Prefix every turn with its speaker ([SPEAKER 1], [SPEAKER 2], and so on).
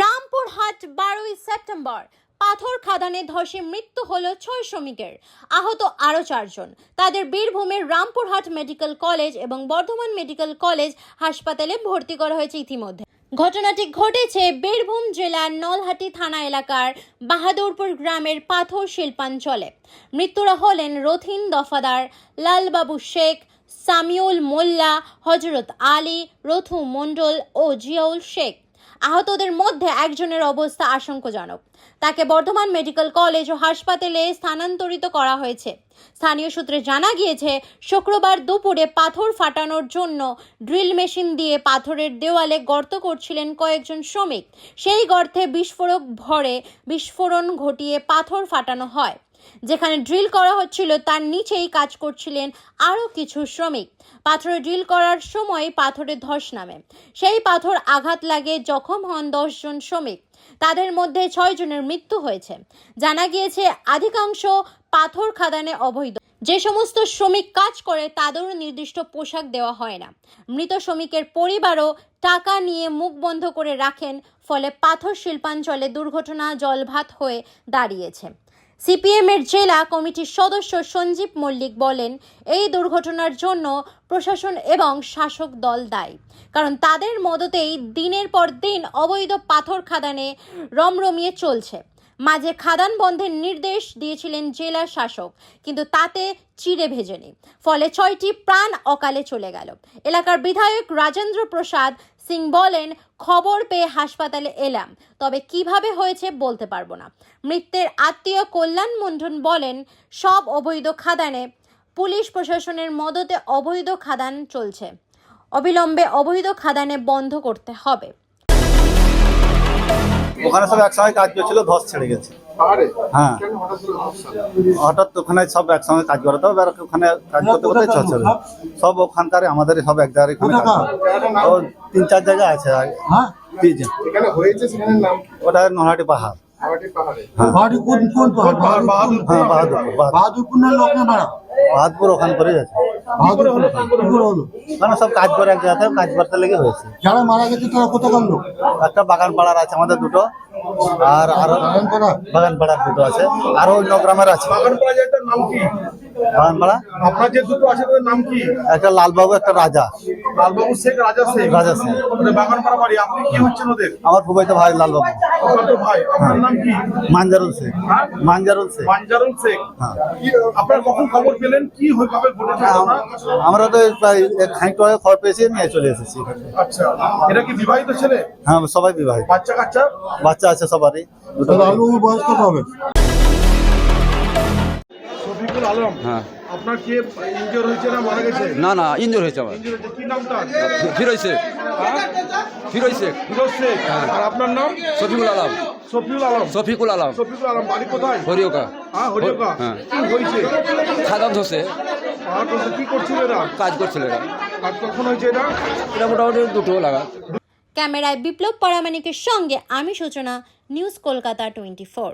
[SPEAKER 1] রামপুরহাট বারোই সেপ্টেম্বর। পাথর খাদানে ধসে মৃত্যু হল ছয় শ্রমিকের। আহত আরও চারজন। তাদের বীরভূমের রামপুরহাট মেডিকেল কলেজ এবং বর্ধমান মেডিকেল কলেজ হাসপাতালে ভর্তি করা হয়েছে ইতিমধ্যে। ঘটনাটি ঘটেছে বীরভূম জেলার নলহাটি থানা এলাকার বাহাদুরপুর গ্রামের পাথর শিল্পাঞ্চলে। মৃত্যুরা হলেন রথিন দফাদার, লালবাবু শেখ, সামিউল মোল্লা, হজরত আলী, রথু মণ্ডল ও জিয়াউল শেখ। আহতদের মধ্যে একজনের অবস্থা আশঙ্কাজনক। তাকে বর্ধমান মেডিকেল কলেজ ও হাসপাতালে স্থানান্তরিত করা হয়েছে। স্থানীয় সূত্রে জানা গিয়েছে, শুক্রবার দুপুরে পাথর ফাটানোর জন্য ড্রিল মেশিন দিয়ে পাথরের দেওয়ালে গর্ত করছিলেন কয়েকজন শ্রমিক। সেই গর্তে বিস্ফোরক ভরে বিস্ফোরণ ঘটিয়ে পাথর ফাটানো হয়। যেখানে ড্রিল করা হচ্ছিল, তার নিচেই কাজ করছিলেন আরও কিছু শ্রমিক। পাথরে ড্রিল করার সময় পাথরে ধস নামে। সেই পাথর আঘাত লাগে জখম হন দশজন শ্রমিক। তাদের মধ্যে ছয় জনের মৃত্যু হয়েছে। জানা গিয়েছে, অধিকাংশ পাথর খাদানে অবৈধ। যে সমস্ত শ্রমিক কাজ করে, তাদেরও নির্দিষ্ট পোশাক দেওয়া হয় না। মৃত শ্রমিকের পরিবারও টাকা নিয়ে মুখ বন্ধ করে রাখেন, ফলে পাথর শিল্পাঞ্চলে দুর্ঘটনা জলভাত হয়ে দাঁড়িয়েছে। সিপিএমের জেলা কমিটির সদস্য সঞ্জীব মল্লিক বলেন, এই দুর্ঘটনার জন্য প্রশাসন এবং শাসক দল দায়ী। কারণ তাদের মদতেই দিনের পর দিন অবৈধ পাথর খাদানে রমরমিয়ে চলছে। মাঝে খাদান বন্ধের নির্দেশ দিয়েছিলেন জেলা শাসক, কিন্তু তাতে চিড়ে ভেজেনি। ফলে ছয়টি প্রাণ অকালে চলে গেল। এলাকার বিধায়ক রাজেন্দ্র প্রসাদ সিং বলেন, খবর পেয়ে হাসপাতালে এলাম, তবে কীভাবে হয়েছে বলতে পারব না। মৃত্যের আত্মীয় কল্যাণ মন্ডন বলেন, সব অবৈধ খাদানে পুলিশ প্রশাসনের মদতে অবৈধ খাদান চলছে। অবিলম্বে অবৈধ খাদানে বন্ধ করতে হবে।
[SPEAKER 2] ওখানে সব একসঙ্গে কাজ করছিল ধস ছেড়ে গেছে। হ্যাঁ।
[SPEAKER 3] হঠাৎ
[SPEAKER 2] ওখানে সব একসঙ্গে কাজ করে তো ওখানে কাজ করতে করতে ছেড়ে সব ওখানকার আমাদের সব এক জায়গায় এখানে কাজ ও তিন চার জায়গায় আছে
[SPEAKER 3] কি?
[SPEAKER 2] ওটা নহাটি পাহাড়। হ্যাঁ।
[SPEAKER 4] বাড়ি কোন কোন পাহাড়
[SPEAKER 3] পাহাড় বাহাদুর
[SPEAKER 2] হ্যাঁ বাহাদুরপুর ওখান করে আছে। ওখানে সব কাজ করে এক জায়গাতে কাজ করতে লেগে হয়েছে।
[SPEAKER 4] যারা মারা গেছে তারা কোথাকার লোক?
[SPEAKER 2] একটা বাগান পাড়ার আছে আমাদের দুটো। আর আরও
[SPEAKER 4] বাগান পাড়া
[SPEAKER 2] বাগান পাড়ার দুটো আছে। আরও অন্য গ্রামের আছে।
[SPEAKER 3] বাগানপাড়া একটা নাম কি?
[SPEAKER 2] বাগান পাড়া?
[SPEAKER 3] আপনার যে দুটো আছে তাদের নাম কি?
[SPEAKER 2] একটা লালবাবু একটা রাজা।
[SPEAKER 3] লালবাবু শেখ রাজা শেখ।
[SPEAKER 2] রাজা শেখ।
[SPEAKER 3] বাগানপাড়া বাড়ি আপনি কি হচ্ছেন ওদের?
[SPEAKER 2] আমার ফুবাইতো ভাই লালবাবু।
[SPEAKER 3] তো ভাই আপনার নাম কি?
[SPEAKER 2] মানজারুল শেখ।
[SPEAKER 3] হ্যাঁ?
[SPEAKER 2] মানজারুল শেখ।
[SPEAKER 3] মানজারুল শেখ।
[SPEAKER 2] হ্যাঁ।
[SPEAKER 3] আপনার কখন খবর পেলেন? কি হয়ে ঘটেছে
[SPEAKER 2] আমরা তো প্রায় এক খানিকটা খবর পেয়েছি নিয়ে চলে এসেছি
[SPEAKER 3] আচ্ছা এটা কি বিবাহিত ছেলে?
[SPEAKER 2] হ্যাঁ সবাই বিবাহিত।
[SPEAKER 3] বাচ্চা কাচ্চা
[SPEAKER 2] বাচ্চা আছে সবারই। দুটো
[SPEAKER 4] তাহলে আলুর বয়স কত হবে
[SPEAKER 3] শফিকুল আলম
[SPEAKER 5] হ্যাঁ।
[SPEAKER 3] আপনার কে ইনজোর হয়েছে না মারা গেছে?
[SPEAKER 5] না হয়েছে আমার।
[SPEAKER 3] ইনজোর হয়েছে। কি নামটা
[SPEAKER 5] ফিরোজ শেখ ফিরোজ শেখ
[SPEAKER 3] ফিরোজ শেখ আর আপনার নাম?
[SPEAKER 5] শফিকুল আলম।
[SPEAKER 3] শফিউল আলম।
[SPEAKER 5] শফিকুল আলম।
[SPEAKER 3] শফিকুল আলম বাড়ি কোথায়?
[SPEAKER 5] হরিওকা।
[SPEAKER 3] হ্যাঁ হরিকা
[SPEAKER 5] হ্যাঁ।
[SPEAKER 3] কি হয়েছে?
[SPEAKER 5] খাদান ধসে।
[SPEAKER 3] কি করছিল এরা?
[SPEAKER 5] কাজ করছিল এরা।
[SPEAKER 3] আর কখন হয়েছে এটা
[SPEAKER 5] এটা মোটামুটি দুটো লাগা
[SPEAKER 1] ক্যামেরায় বিপ্লব পরামানিকের সঙ্গে আমি সূচনা নিউজ কলকাতা টোয়েন্টি ফোর।